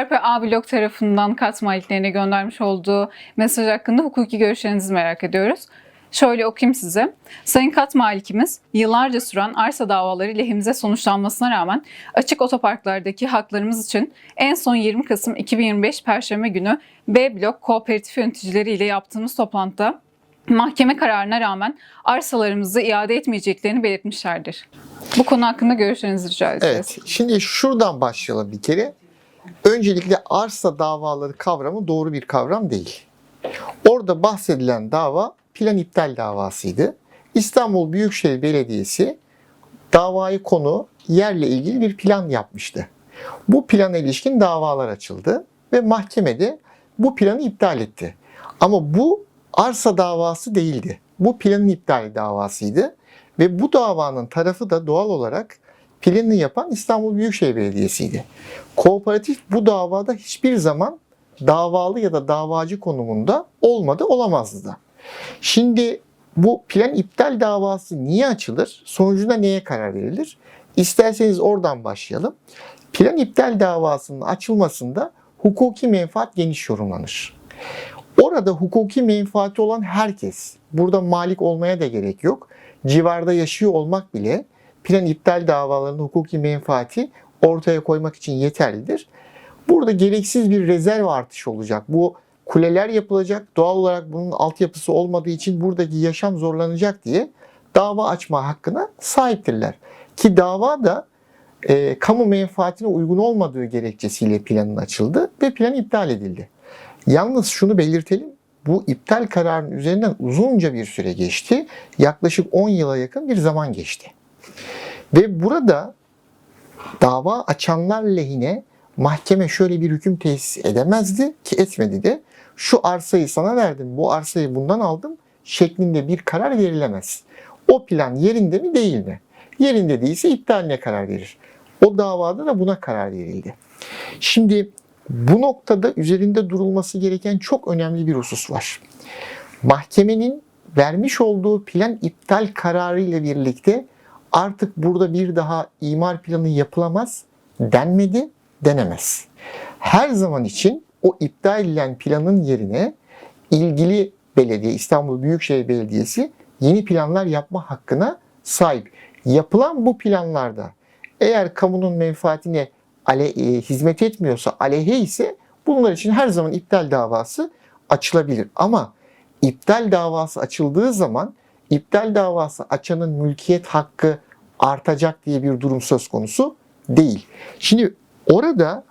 Perpe A blok tarafından kat maliklerine göndermiş olduğu mesaj hakkında hukuki görüşlerinizi merak ediyoruz. Şöyle okuyayım size. Sayın Kat Malikimiz, yıllarca süren arsa davaları lehimize sonuçlanmasına rağmen açık otoparklardaki haklarımız için en son 20 Kasım 2025 Perşembe günü B blok kooperatif yöneticileri ile yaptığımız toplantıda mahkeme kararına rağmen arsalarımızı iade etmeyeceklerini belirtmişlerdir. Bu konu hakkında görüşlerinizi rica edeceğiz. Evet. Şimdi şuradan başlayalım bir kere. Öncelikle arsa davaları kavramı doğru bir kavram değil. Orada bahsedilen dava plan iptal davasıydı. İstanbul Büyükşehir Belediyesi davayı konu yerle ilgili bir plan yapmıştı. Bu plana ilişkin davalar açıldı ve mahkemede bu planı iptal etti. Ama bu arsa davası değildi. Bu planın iptali davasıydı ve bu davanın tarafı da doğal olarak planını yapan İstanbul Büyükşehir Belediyesi'ydi. Kooperatif bu davada hiçbir zaman davalı ya da davacı konumunda olmadı, olamazdı da. Şimdi bu plan iptal davası niye açılır? Sonucunda neye karar verilir? İsterseniz oradan başlayalım. Plan iptal davasının açılmasında hukuki menfaat geniş yorumlanır. Orada hukuki menfaati olan herkes, burada malik olmaya da gerek yok. Civarda yaşıyor olmak bile plan iptal davalarının hukuki menfaati ortaya koymak için yeterlidir. Burada gereksiz bir rezerv artışı olacak. Bu kuleler yapılacak. Doğal olarak bunun altyapısı olmadığı için buradaki yaşam zorlanacak diye dava açma hakkına sahiptirler. Ki dava da e, kamu menfaatine uygun olmadığı gerekçesiyle planın açıldı ve plan iptal edildi. Yalnız şunu belirtelim. Bu iptal kararının üzerinden uzunca bir süre geçti. Yaklaşık 10 yıla yakın bir zaman geçti. Ve burada dava açanlar lehine mahkeme şöyle bir hüküm tesis edemezdi ki etmedi de şu arsayı sana verdim, bu arsayı bundan aldım şeklinde bir karar verilemez. O plan yerinde mi değil mi? Yerinde değilse iptaline karar verir. O davada da buna karar verildi. Şimdi bu noktada üzerinde durulması gereken çok önemli bir husus var. Mahkemenin vermiş olduğu plan iptal kararı ile birlikte artık burada bir daha imar planı yapılamaz denmedi, denemez. Her zaman için o iptal edilen planın yerine ilgili belediye, İstanbul Büyükşehir Belediyesi yeni planlar yapma hakkına sahip. Yapılan bu planlarda eğer kamunun menfaatine ale, e, hizmet etmiyorsa, aleyhe ise bunlar için her zaman iptal davası açılabilir. Ama iptal davası açıldığı zaman iptal davası açanın mülkiyet hakkı artacak diye bir durum söz konusu değil. Şimdi orada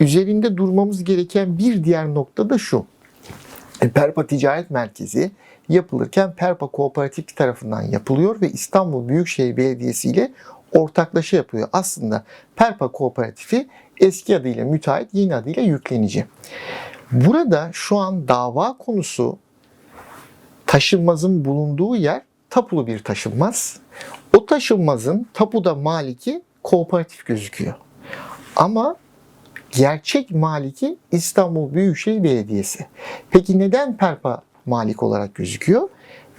üzerinde durmamız gereken bir diğer nokta da şu. E, Perpa Ticaret Merkezi yapılırken Perpa Kooperatif tarafından yapılıyor ve İstanbul Büyükşehir Belediyesi ile ortaklaşa yapılıyor. Aslında Perpa Kooperatifi eski adıyla müteahhit, yeni adıyla yüklenici. Burada şu an dava konusu taşınmazın bulunduğu yer tapulu bir taşınmaz. O taşınmazın tapuda maliki kooperatif gözüküyor. Ama gerçek maliki İstanbul Büyükşehir Belediyesi. Peki neden Perpa malik olarak gözüküyor?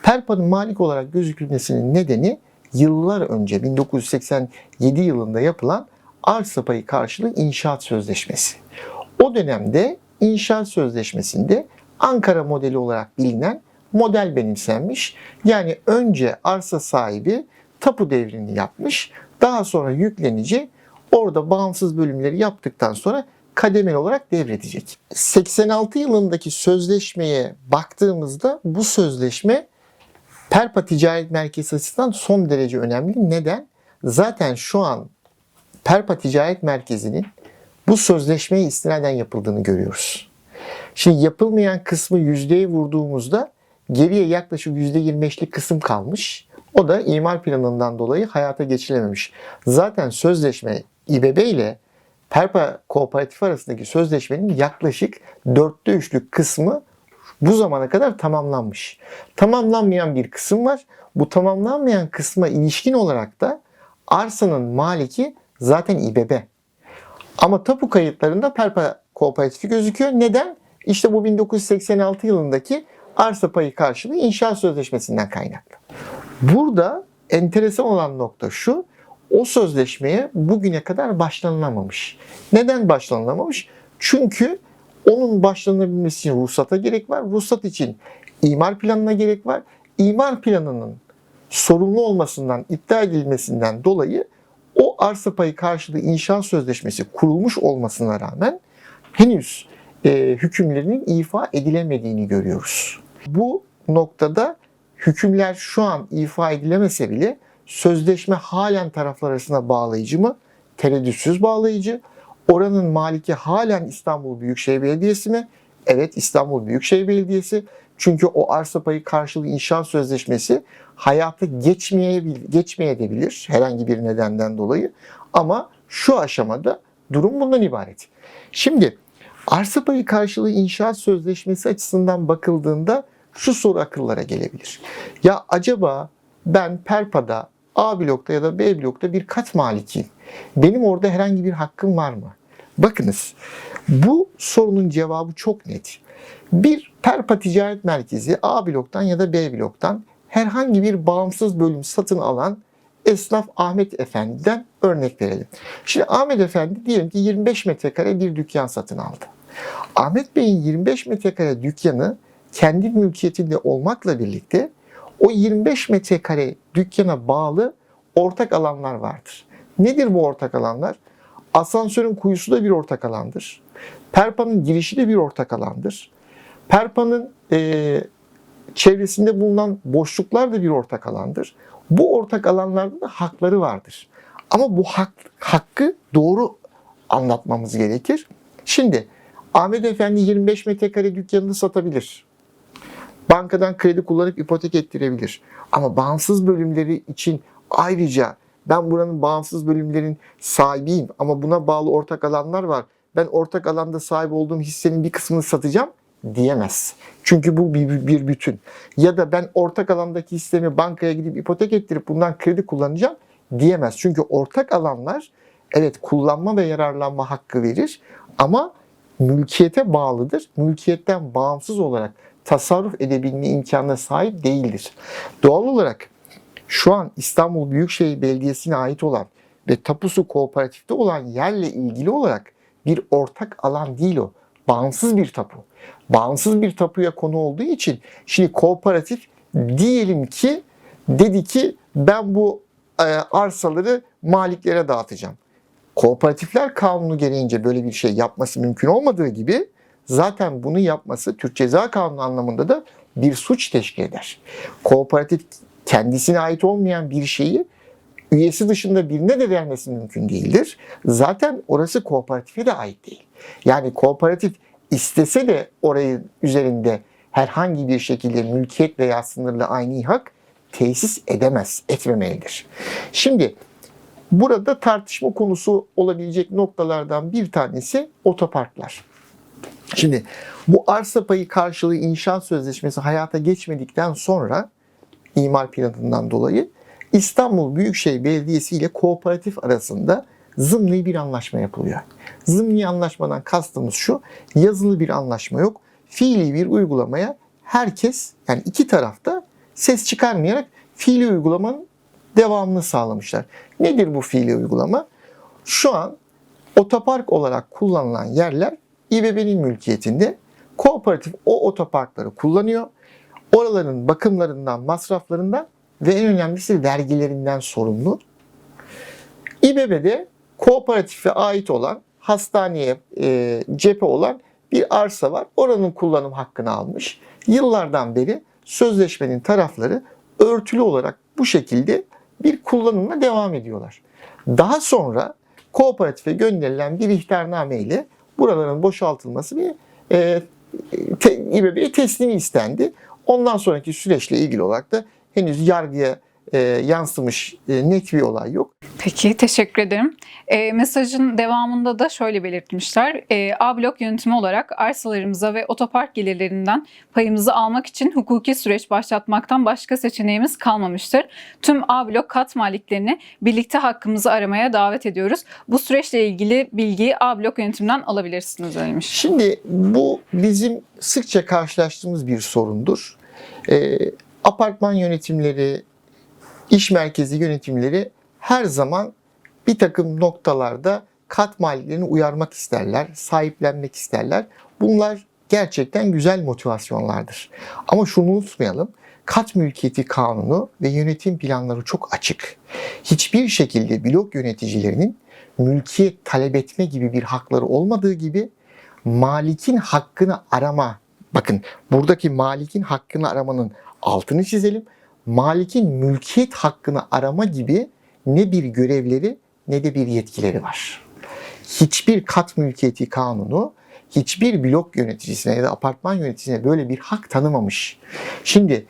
Perpa'nın malik olarak gözükmesinin nedeni yıllar önce 1987 yılında yapılan arsa payı karşılığı inşaat sözleşmesi. O dönemde inşaat sözleşmesinde Ankara modeli olarak bilinen model benimsenmiş. Yani önce arsa sahibi tapu devrini yapmış. Daha sonra yüklenici orada bağımsız bölümleri yaptıktan sonra kademeli olarak devredecek. 86 yılındaki sözleşmeye baktığımızda bu sözleşme Perpa Ticaret Merkezi açısından son derece önemli. Neden? Zaten şu an Perpa Ticaret Merkezi'nin bu sözleşmeye istinaden yapıldığını görüyoruz. Şimdi yapılmayan kısmı yüzdeye vurduğumuzda geriye yaklaşık %25'lik kısım kalmış. O da imar planından dolayı hayata geçilememiş. Zaten sözleşme İBB ile Perpa Kooperatif arasındaki sözleşmenin yaklaşık dörtte üçlük kısmı bu zamana kadar tamamlanmış. Tamamlanmayan bir kısım var. Bu tamamlanmayan kısma ilişkin olarak da arsanın maliki zaten İBB. Ama tapu kayıtlarında Perpa Kooperatifi gözüküyor. Neden? İşte bu 1986 yılındaki arsa payı karşılığı inşaat sözleşmesinden kaynaklı. Burada enteresan olan nokta şu. O sözleşmeye bugüne kadar başlanılamamış. Neden başlanılamamış? Çünkü onun başlanabilmesi için ruhsata gerek var. Ruhsat için imar planına gerek var. İmar planının sorumlu olmasından, iptal edilmesinden dolayı o arsa payı karşılığı inşaat sözleşmesi kurulmuş olmasına rağmen henüz e, hükümlerinin ifa edilemediğini görüyoruz. Bu noktada hükümler şu an ifa edilemese bile sözleşme halen taraflar arasında bağlayıcı mı? Tereddütsüz bağlayıcı. Oranın maliki halen İstanbul Büyükşehir Belediyesi mi? Evet İstanbul Büyükşehir Belediyesi. Çünkü o arsa payı karşılığı inşaat sözleşmesi hayata geçmeye geçmeyebilir herhangi bir nedenden dolayı. Ama şu aşamada durum bundan ibaret. Şimdi arsa payı karşılığı inşaat sözleşmesi açısından bakıldığında şu soru akıllara gelebilir. Ya acaba ben Perpa'da A blokta ya da B blokta bir kat malikiyim. Benim orada herhangi bir hakkım var mı? Bakınız bu sorunun cevabı çok net. Bir Perpa Ticaret Merkezi A bloktan ya da B bloktan herhangi bir bağımsız bölüm satın alan esnaf Ahmet Efendi'den örnek verelim. Şimdi Ahmet Efendi diyelim ki 25 metrekare bir dükkan satın aldı. Ahmet Bey'in 25 metrekare dükkanı kendi mülkiyetinde olmakla birlikte o 25 metrekare dükkana bağlı ortak alanlar vardır. Nedir bu ortak alanlar? Asansörün kuyusu da bir ortak alandır. Perpa'nın girişi de bir ortak alandır. Perpa'nın e, çevresinde bulunan boşluklar da bir ortak alandır. Bu ortak alanlarda da hakları vardır. Ama bu hak, hakkı doğru anlatmamız gerekir. Şimdi Ahmet Efendi 25 metrekare dükkanını satabilir. Bankadan kredi kullanıp ipotek ettirebilir. Ama bağımsız bölümleri için ayrıca ben buranın bağımsız bölümlerin sahibiyim ama buna bağlı ortak alanlar var. Ben ortak alanda sahip olduğum hissenin bir kısmını satacağım diyemez. Çünkü bu bir, bir bütün. Ya da ben ortak alandaki hissemi bankaya gidip ipotek ettirip bundan kredi kullanacağım diyemez. Çünkü ortak alanlar evet kullanma ve yararlanma hakkı verir ama mülkiyete bağlıdır. Mülkiyetten bağımsız olarak tasarruf edebilme imkanına sahip değildir. Doğal olarak şu an İstanbul Büyükşehir Belediyesi'ne ait olan ve tapusu kooperatifte olan yerle ilgili olarak bir ortak alan değil o. Bağımsız bir tapu. Bağımsız bir tapuya konu olduğu için şimdi kooperatif diyelim ki dedi ki ben bu e, arsaları maliklere dağıtacağım. Kooperatifler kanunu gereğince böyle bir şey yapması mümkün olmadığı gibi zaten bunu yapması Türk Ceza Kanunu anlamında da bir suç teşkil eder. Kooperatif kendisine ait olmayan bir şeyi üyesi dışında birine de vermesi mümkün değildir. Zaten orası kooperatife de ait değil. Yani kooperatif istese de orayı üzerinde herhangi bir şekilde mülkiyet veya sınırlı aynı hak tesis edemez, etmemelidir. Şimdi burada tartışma konusu olabilecek noktalardan bir tanesi otoparklar. Şimdi bu arsa payı karşılığı inşaat sözleşmesi hayata geçmedikten sonra imar planından dolayı İstanbul Büyükşehir Belediyesi ile kooperatif arasında zımni bir anlaşma yapılıyor. Zımni anlaşmadan kastımız şu, yazılı bir anlaşma yok. Fiili bir uygulamaya herkes yani iki tarafta ses çıkarmayarak fiili uygulamanın devamını sağlamışlar. Nedir bu fiili uygulama? Şu an otopark olarak kullanılan yerler İBB'nin mülkiyetinde. Kooperatif o otoparkları kullanıyor. Oraların bakımlarından, masraflarından ve en önemlisi vergilerinden sorumlu. İBB'de kooperatife ait olan, hastaneye e, cephe olan bir arsa var. Oranın kullanım hakkını almış. Yıllardan beri sözleşmenin tarafları örtülü olarak bu şekilde bir kullanımla devam ediyorlar. Daha sonra kooperatife gönderilen bir ihtarname ile buraların boşaltılması bir e, te, İBB'ye teslimi istendi. Ondan sonraki süreçle ilgili olarak da henüz yargıya e, yansımış e, net bir olay yok. Peki teşekkür ederim. E, mesajın devamında da şöyle belirtmişler. E, A blok yönetimi olarak arsalarımıza ve otopark gelirlerinden payımızı almak için hukuki süreç başlatmaktan başka seçeneğimiz kalmamıştır. Tüm A blok kat maliklerini birlikte hakkımızı aramaya davet ediyoruz. Bu süreçle ilgili bilgiyi A blok yönetiminden alabilirsiniz demiş. Şimdi bu bizim sıkça karşılaştığımız bir sorundur. E, apartman yönetimleri, iş merkezi yönetimleri her zaman bir takım noktalarda kat maliklerini uyarmak isterler, sahiplenmek isterler. Bunlar gerçekten güzel motivasyonlardır. Ama şunu unutmayalım. Kat mülkiyeti kanunu ve yönetim planları çok açık. Hiçbir şekilde blok yöneticilerinin mülkiyet talep etme gibi bir hakları olmadığı gibi malikin hakkını arama. Bakın buradaki malikin hakkını aramanın altını çizelim. Malikin mülkiyet hakkını arama gibi ne bir görevleri ne de bir yetkileri var. Hiçbir kat mülkiyeti kanunu hiçbir blok yöneticisine ya da apartman yöneticisine böyle bir hak tanımamış. Şimdi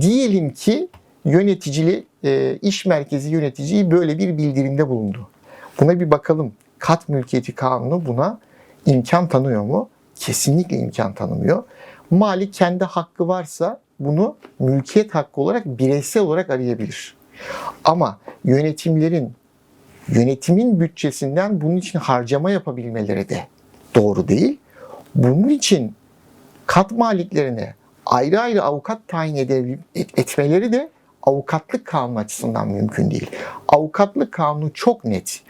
diyelim ki yöneticili e, iş merkezi yöneticiyi böyle bir bildirimde bulundu. Buna bir bakalım. Kat mülkiyeti kanunu buna imkan tanıyor mu? Kesinlikle imkan tanımıyor. Malik kendi hakkı varsa bunu mülkiyet hakkı olarak bireysel olarak arayabilir. Ama yönetimlerin yönetimin bütçesinden bunun için harcama yapabilmeleri de doğru değil. Bunun için kat maliklerine ayrı ayrı avukat tayin etmeleri de avukatlık kanunu açısından mümkün değil. Avukatlık kanunu çok net.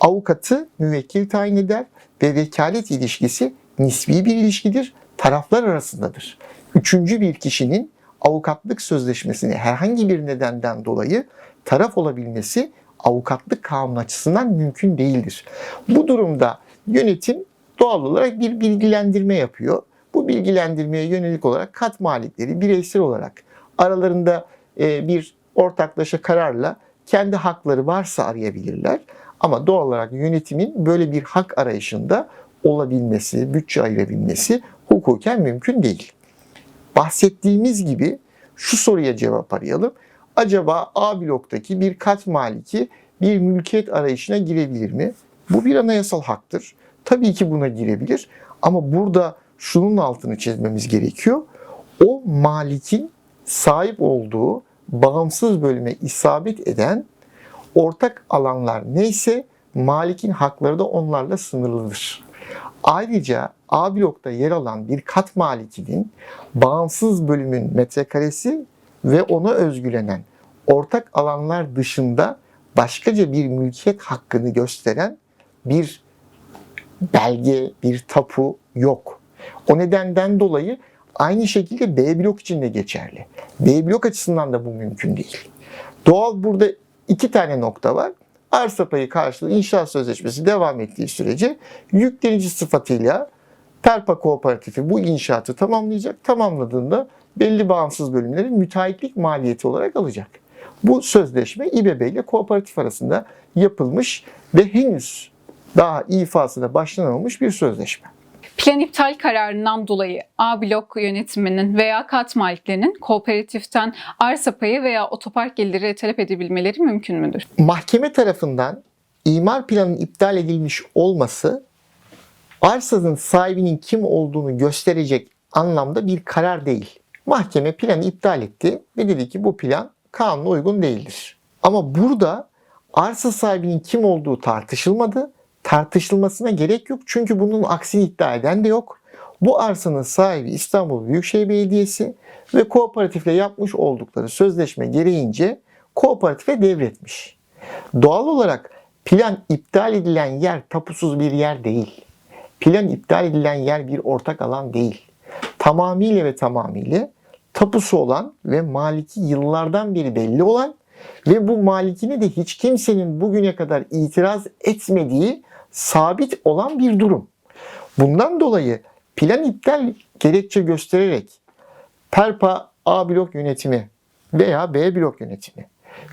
Avukatı müvekkil tayin eder ve vekalet ilişkisi nisbi bir ilişkidir, taraflar arasındadır. Üçüncü bir kişinin avukatlık sözleşmesine herhangi bir nedenden dolayı taraf olabilmesi avukatlık kanunu açısından mümkün değildir. Bu durumda yönetim doğal olarak bir bilgilendirme yapıyor. Bu bilgilendirmeye yönelik olarak kat malikleri bireysel olarak aralarında e, bir ortaklaşa kararla kendi hakları varsa arayabilirler. Ama doğal olarak yönetimin böyle bir hak arayışında olabilmesi, bütçe ayırabilmesi hukuken mümkün değil. Bahsettiğimiz gibi şu soruya cevap arayalım. Acaba A bloktaki bir kat maliki bir mülkiyet arayışına girebilir mi? Bu bir anayasal haktır. Tabii ki buna girebilir ama burada şunun altını çizmemiz gerekiyor. O malikin sahip olduğu bağımsız bölüme isabet eden ortak alanlar neyse malikin hakları da onlarla sınırlıdır. Ayrıca A blokta yer alan bir kat malikinin bağımsız bölümün metrekaresi ve ona özgülenen ortak alanlar dışında başkaca bir mülkiyet hakkını gösteren bir belge, bir tapu yok. O nedenden dolayı aynı şekilde B blok için de geçerli. B blok açısından da bu mümkün değil. Doğal burada iki tane nokta var. Arsa payı karşılığı inşaat sözleşmesi devam ettiği sürece yüklenici sıfatıyla Perpa Kooperatifi bu inşaatı tamamlayacak. Tamamladığında belli bağımsız bölümlerin müteahhitlik maliyeti olarak alacak. Bu sözleşme İBB ile kooperatif arasında yapılmış ve henüz daha ifasına başlanamamış bir sözleşme. Plan iptal kararından dolayı A blok yönetiminin veya kat maliklerinin kooperatiften arsa payı veya otopark geliri talep edebilmeleri mümkün müdür? Mahkeme tarafından imar planının iptal edilmiş olması arsanın sahibinin kim olduğunu gösterecek anlamda bir karar değil. Mahkeme planı iptal etti ve dedi ki bu plan kanuna uygun değildir. Ama burada arsa sahibinin kim olduğu tartışılmadı. Tartışılmasına gerek yok çünkü bunun aksini iddia eden de yok. Bu arsanın sahibi İstanbul Büyükşehir Belediyesi ve kooperatifle yapmış oldukları sözleşme gereğince kooperatife devretmiş. Doğal olarak plan iptal edilen yer tapusuz bir yer değil. Plan iptal edilen yer bir ortak alan değil. Tamamıyla ve tamamıyla tapusu olan ve maliki yıllardan beri belli olan ve bu malikine de hiç kimsenin bugüne kadar itiraz etmediği sabit olan bir durum. Bundan dolayı plan iptal gerekçe göstererek Perpa A blok yönetimi veya B blok yönetimi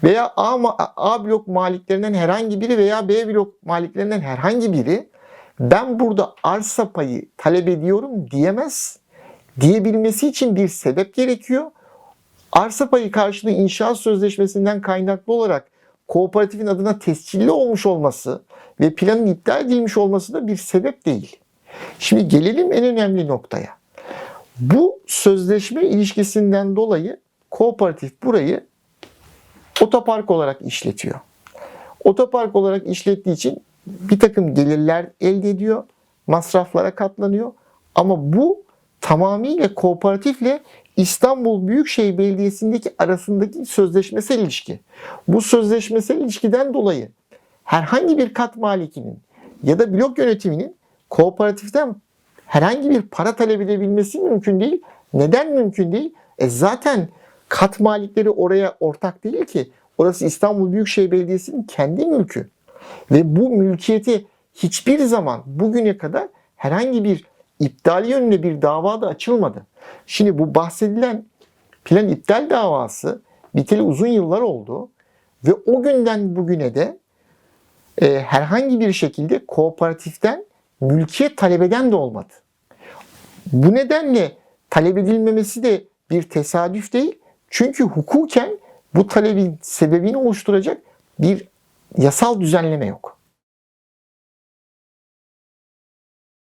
veya A, A blok maliklerinden herhangi biri veya B blok maliklerinden herhangi biri ben burada arsa payı talep ediyorum diyemez. Diyebilmesi için bir sebep gerekiyor. Arsa payı karşılığı inşaat sözleşmesinden kaynaklı olarak kooperatifin adına tescilli olmuş olması ve planın iptal edilmiş olması da bir sebep değil. Şimdi gelelim en önemli noktaya. Bu sözleşme ilişkisinden dolayı kooperatif burayı otopark olarak işletiyor. Otopark olarak işlettiği için bir takım gelirler elde ediyor, masraflara katlanıyor. Ama bu tamamıyla kooperatifle İstanbul Büyükşehir Belediyesi'ndeki arasındaki sözleşmesel ilişki. Bu sözleşmesel ilişkiden dolayı herhangi bir kat malikinin ya da blok yönetiminin kooperatiften herhangi bir para talep edebilmesi mümkün değil. Neden mümkün değil? E zaten kat malikleri oraya ortak değil ki. Orası İstanbul Büyükşehir Belediyesi'nin kendi mülkü. Ve bu mülkiyeti hiçbir zaman bugüne kadar herhangi bir iptali yönünde bir dava da açılmadı. Şimdi bu bahsedilen plan iptal davası biteli uzun yıllar oldu ve o günden bugüne de e, herhangi bir şekilde kooperatiften mülkiyet talep eden de olmadı. Bu nedenle talep edilmemesi de bir tesadüf değil. Çünkü hukuken bu talebin sebebini oluşturacak bir yasal düzenleme yok.